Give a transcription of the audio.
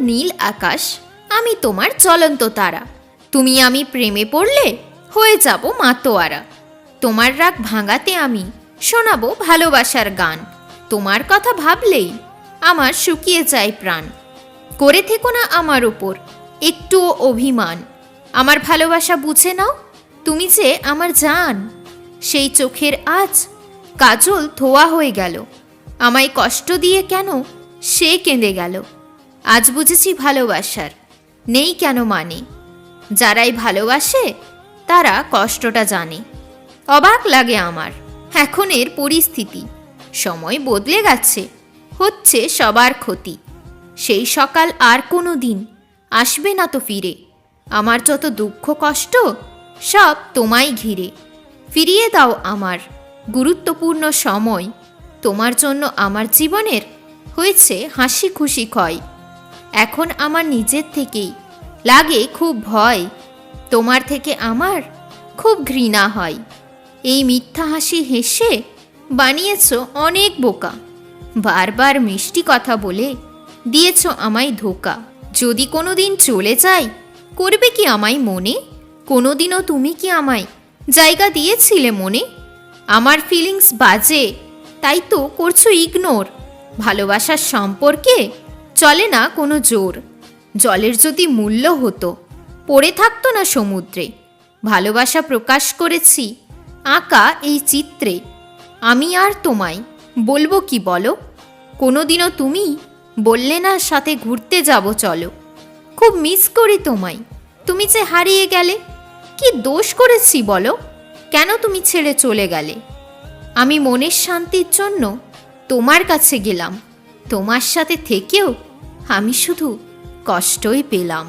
নীল আকাশ, আমি তোমার চলন্ত তারা। তুমি আমি প্রেমে পড়লে, হয়ে যাব মাতোয়ারা। তোমার রাগ ভাঙাতে আমি শোনাবো ভালোবাসার গান। তোমার কথা ভাবলেই আমার শুকিয়ে যায় প্রাণ। করে থেকো না আমার ওপর একটুও অভিমান। আমার ভালোবাসা বুঝে নাও, তুমি যে আমার জান। সেই চোখের আজ কাজল ধোয়া হয়ে গেল। আমায় কষ্ট দিয়ে কেন সে কেঁদে গেল? আজ বুঝেছি ভালোবাসার। নেই কেন মানে? যারাই ভালোবাসে, তারা কষ্টটা জানে। অবাক লাগে আমার, এখনের পরিস্থিতি। সময় বদলে গেছে, হচ্ছে সবার ক্ষতি। সেই সকাল আর কোনো দিন, আসবে না তো ফিরে। আমার যত দুঃখ কষ্ট, সব তোমায় ঘিরে। ফিরিয়ে দাও আমার গুরুত্বপূর্ণ সময়। তোমার জন্য আমার জীবনের হয়েছে হাসি খুশি ক্ষয়। এখন আমার নিজের থেকেই। লাগে খুব ভয়। তোমার থেকে আমার খুব ঘৃণা হয়। এই মিথ্যা হাসি হেসে বানিয়েছ অনেক বোকা। বারবার মিষ্টি কথা বলে দিয়েছ আমায় ধোকা। যদি কোনো দিন চলে যাই, করবে কি আমায় মনে? কোনো দিনও তুমি কি আমায় জায়গা দিয়েছিলে মনে? আমার ফিলিংস বাজে, তাই তো করছ ইগনোর ভালোবাসার সম্পর্কে চলে না কোনো জোর। জলের যদি মূল্য হতো, পড়ে থাকতো না সমুদ্রে। ভালোবাসা প্রকাশ করেছি, আঁকা এই চিত্রে। আমি আর তোমায়, বলব কি বলো? কোনোদিনও তুমি বললে না সাথে ঘুরতে যাব চলো। খুব মিস করি তোমায়, তুমি যে হারিয়ে গেলে। কি দোষ করেছি বলো? কেন তুমি ছেড়ে চলে গেলে? আমি মনের শান্তির জন্য তোমার কাছে গেলাম। তোমার সাথে থেকেও আমি শুধু কষ্টই পেলাম।